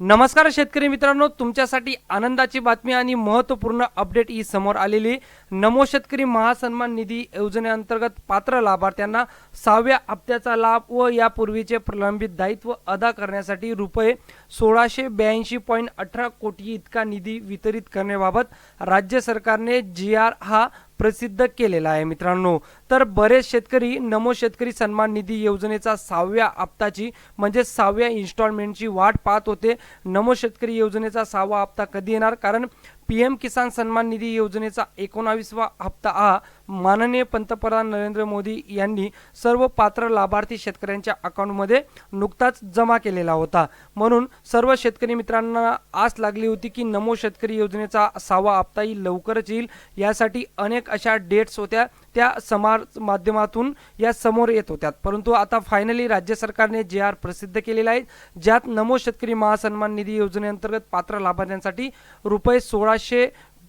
नमस्कार शेतकरी मित्रांनो तुमच्यासाठी आनंदाची बातमी आणि महत्त्वपूर्ण अपडेट ही समोर आलेली. नमो शेतकरी महासन्मान निधी योजनेअंतर्गत पात्र लाभार्थ्यांना सहाव्या हप्त्याचा लाभ व यापूर्वीचे प्रलंबित दायित्व अदा करण्यासाठी रुपये सोळाशे ब्याऐंशी पॉईंट अठरा कोटी इतका निधी वितरित करण्याबाबत राज्य सरकारने जी आर हा प्रसिद्ध केलेला आहे मित्रांनो. तर बरेच शेतकरी नमो शेतकरी सन्मान निधी योजनेचा सहाव्या हप्ताची म्हणजे सहाव्या इन्स्टॉलमेंटची वाट पाहत होते. नमो शेतकरी योजनेचा सहावा हप्ता कधी येणार? कारण पी एम किसान सन्मान निधी योजनेचा एकोणावीसवा हप्ता हा माननीय पंतप्रधान नरेंद्र मोदी यांनी सर्व पात्र लाभार्थी शेतकऱ्यांच्या अकाउंटमध्ये नुकताच जमा केलेला होता. म्हणून सर्व शेतकरी मित्रांना आस लागली होती की नमो शेतकरी योजनेचा सहावा हप्ताही लवकरच येईल. यासाठी अनेक अशा डेट्स होत्या त्या समाज माध्यमातून या समोर येत होत्या परंतु आता फायनली राज्य सरकारने जे आर प्रसिद्ध केलेला आहे ज्यात नमो शेतकरी महासन्मान निधी योजनेअंतर्गत पात्र लाभार्थ्यांसाठी रुपये सोळाशे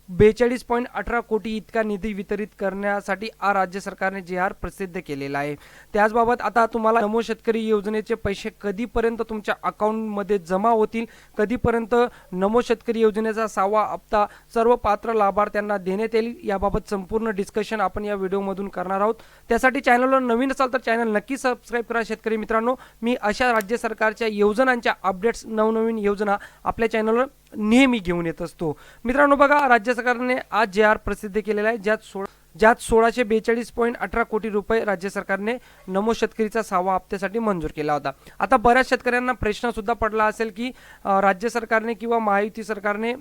बेचाळीस पॉईंट अठरा कोटी इतका निधी वितरित करण्यासाठी आ राज्य सरकारने जे आर प्रसिद्ध केलेला आहे. त्याचबाबत आता तुम्हाला नमो शेतकरी योजनेचे पैसे कधीपर्यंत तुमच्या अकाउंटमध्ये जमा होतील? कधीपर्यंत नमो शेतकरी योजनेचा सहावा हप्ता सर्व पात्र लाभार्थ्यांना देण्यात येईल? याबाबत संपूर्ण डिस्कशन आपण या व्हिडिओमधून करणार आहोत. त्यासाठी चॅनलवर नवीन असाल तर चॅनल नक्की सबस्क्राईब करा शेतकरी मित्रांनो. मी अशा राज्य सरकारच्या योजनांच्या अपडेट्स नवनवीन योजना आपल्या चॅनलवर नेहमी घेऊन येत असतो. मित्रांनो बघा राज्य सरकारने आज जे आर प्रसिद्ध केलेला आहे ज्यात सोळा ज्यात सोळाशे बेचाळीस पॉईंट अठरा कोटी रुपये राज्य सरकारने नमो शेतकरीचा सहावा हप्त्यासाठी मंजूर केला होता. आता बऱ्याच शेतकऱ्यांना प्रश्नसुद्धा पडला असेल की राज्य सरकारने किंवा महायुती सरकारने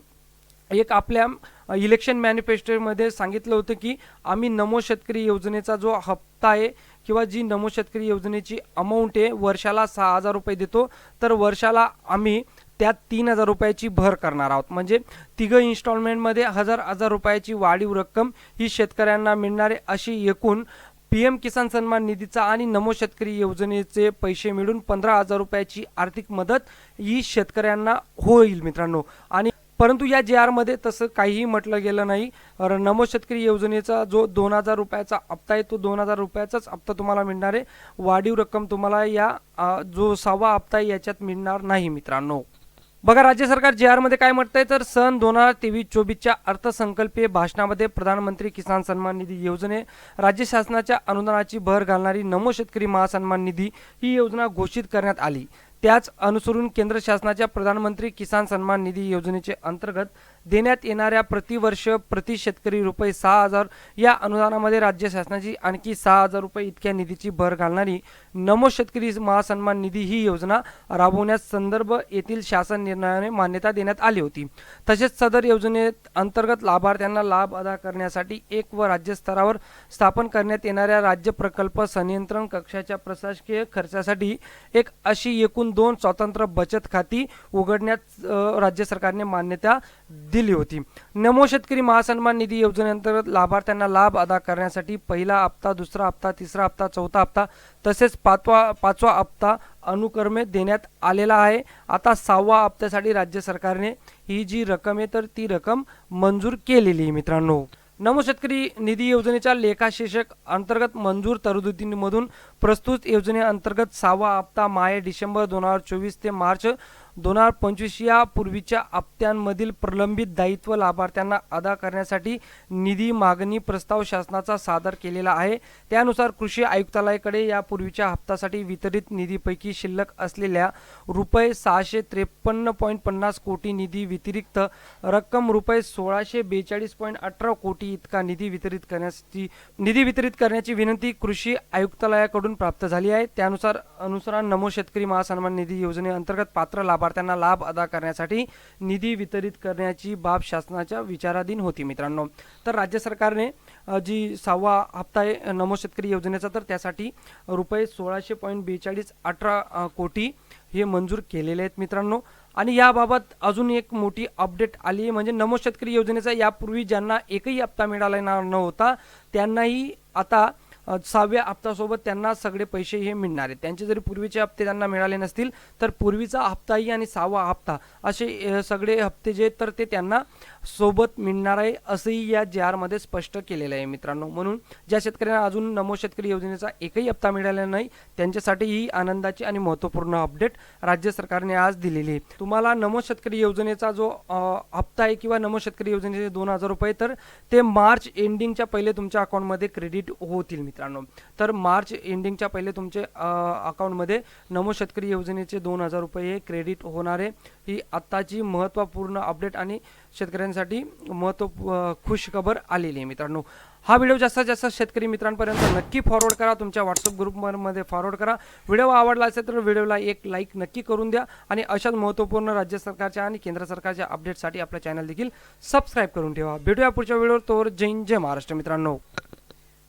एक आपल्या इलेक्शन मॅनिफेस्टोमध्ये सांगितलं होतं की आम्ही नमो शेतकरी योजनेचा जो हप्ता आहे किंवा जी नमो शेतकरी योजनेची अमाऊंट आहे वर्षाला सहा हजार रुपये देतो. तर वर्षाला आम्ही त्यात तीन हजार रुपयाची भर करणार आहोत. म्हणजे तिघं इन्स्टॉलमेंटमध्ये हजार हजार रुपयाची वाढीव रक्कम ही शेतकऱ्यांना मिळणारे अशी एकूण पी एम किसान सन्मान निधीचा आणि नमो शेतकरी योजनेचे पैसे मिळून पंधरा हजार रुपयाची आर्थिक मदत ही शेतकऱ्यांना होईल मित्रांनो. आणि परंतु या जे आरमध्ये तसं काहीही म्हटलं गेलं नाही. नमो शेतकरी योजनेचा जो दोन हजार रुपयाचा हप्ता आहे तो दोन हजार रुपयाचाच हप्ता तुम्हाला मिळणार आहे. वाढीव रक्कम तुम्हाला या जो सहावा हप्ता आहे याच्यात मिळणार नाही मित्रांनो. बघा राज्य सरकार जे आरमध्ये काय म्हटलंय तर सन दोन हजार तेवीस चोवीसच्या अर्थसंकल्पीय भाषणामध्ये प्रधानमंत्री किसान सन्मान निधी योजने राज्य शासनाच्या अनुदानाची भर घालणारी नमो शेतकरी महासन्मान निधी ही योजना घोषित करण्यात आली. त्याच अनुसरून केंद्र शासनाच्या प्रधानमंत्री किसान सन्मान निधी योजनेचे अंतर्गत देण्यात येणाऱ्या प्रतिवर्ष प्रति शेतकरी रुपये सहा हजार या अनुदानामध्ये राज्य शासनाची आणखी सहा हजार रुपये इतक्या निधीची भर घालणारी नमो शेतकरी महासन्मान निधी ही योजना राबवण्यास संदर्भ येथील शासन निर्णयाने मान्यता देण्यात आली होती. तसेच सदर योजनेत अंतर्गत लाभार्थ्यांना लाभ अदा करण्यासाठी एक व राज्य स्तरावर स्थापन करण्यात येणाऱ्या राज्य प्रकल्प संनियंत्रण कक्षाच्या प्रशासकीय खर्चासाठी एक अशी एकूण दोन स्वतंत्र बचत खाती उघडण्यात राज्य सरकारने मान्यता दिली होती. नमो शेतकरी महासन्मान निधी योजनेअंतर्गत लाभार्थ्यांना लाभ अदा करण्यासाठी पहिला हप्ता दुसरा हप्ता तिसरा हप्ता चौथा हप्ता तसेच पाचवा पाचवा हप्ता अनुक्रमे देण्यात आलेला आहे. आता सहावा हप्त्यासाठी राज्य सरकारने ही जी रक्कम आहे तर ती रक्कम मंजूर केलेली आहे मित्रांनो. नमो शेतकरी निधी योजनेच्या लेखाशीर्षक अंतर्गत मंजूर तरतुदींमधून प्रस्तुत योजनेअंतर्गत सहावा हप्ता माय डिसेंबर दोन हजार चोवीस ते मार्च दोन हजार पंचवीस या पूर्वीच्या हप्त्यांमधील प्रलंबित दायित्व लाभार्थ्यांना अदा करण्यासाठी निधी मागणी प्रस्ताव शासनाचा सादर केलेला आहे. त्यानुसार कृषी आयुक्तालयाकडे या पूर्वीच्या हप्त्यासाठी वितरित निधीपैकी शिल्लक असलेल्या रुपये सहाशे त्रेपन्न पॉईंट पन्नास कोटी निधी व्यतिरिक्त रक्कम रुपये सोळाशे बेचाळीस पॉईंट अठरा कोटी इतका निधी वितरित करण्याची निधी वितरित करण्याची विनंती कृषी आयुक्तालयाकडून प्राप्त झाली आहे. त्यानुसार अनुसार नमो शेतकरी महासन्मान निधी योजनेअंतर्गत पात्र लाभ लाभार्थ्यांना लाभ अदा करण्यासाठी निधी वितरित करण्याची बाब शासनाच्या विचाराधीन होती मित्रांनो. तर राज्य सरकारने जी सहावा हप्ता आहे नमो शेतकरी योजनेचा तर त्यासाठी रुपये सोळाशे पॉईंट बेचाळीस अठरा कोटी हे मंजूर केलेले आहेत मित्रांनो. आणि याबाबत अजून एक मोठी अपडेट आली आहे म्हणजे नमो शेतकरी योजनेचा यापूर्वी ज्यांना एकही हप्ता मिळाला ना- नव्हता त्यांनाही आता सहाव्या हप्त्यासोबत त्यांना सगळे पैसे हे मिळणार आहेत. त्यांचे जरी पूर्वीचे हप्ते त्यांना मिळाले नसतील तर पूर्वीचा हप्ताही आणि सहावा हप्ता असे सगळे हप्ते जे तर ते त्यांना सोबत मिळणार आहे असंही या जे आरमध्ये स्पष्ट केलेलं आहे मित्रांनो. म्हणून ज्या शेतकऱ्यांना अजून नमो शेतकरी योजनेचा एकही हप्ता मिळालेला नाही त्यांच्यासाठी ही आनंदाची आणि महत्त्वपूर्ण अपडेट राज्य सरकारने आज दिलेली आहे. तुम्हाला नमो शेतकरी योजनेचा जो हप्ता आहे किंवा नमो शेतकरी योजनेचे दोन हजार रुपये तर ते मार्च एंडिंगच्या पहिले तुमच्या अकाउंटमध्ये क्रेडिट होतील मित्रांनो. तर मार्च एंडिंगच्या पहिले तुमचे अकाउंटमध्ये नमो शेतकरी योजनेचे दोन हजार रुपये हे क्रेडिट होणार आहे. ही आत्ताची महत्त्वपूर्ण अपडेट आणि शेतकऱ्यांसाठी महत्त्व खुश खबर आलेली आहे मित्रांनो. हा व्हिडिओ जास्तीत जास्त शेतकरी मित्रांपर्यंत नक्की फॉरवर्ड करा. तुमच्या व्हॉट्सअप ग्रुपमध्ये फॉरवर्ड करा. व्हिडिओ आवडला असेल तर व्हिडिओला एक लाईक नक्की करून द्या आणि अशाच महत्त्वपूर्ण राज्य सरकारच्या आणि केंद्र सरकारच्या अपडेटसाठी आपलं चॅनल देखील सबस्क्राईब करून ठेवा. भेटूया पुढच्या व्हिडिओवर. तोवर जैन जय महाराष्ट्र मित्रांनो.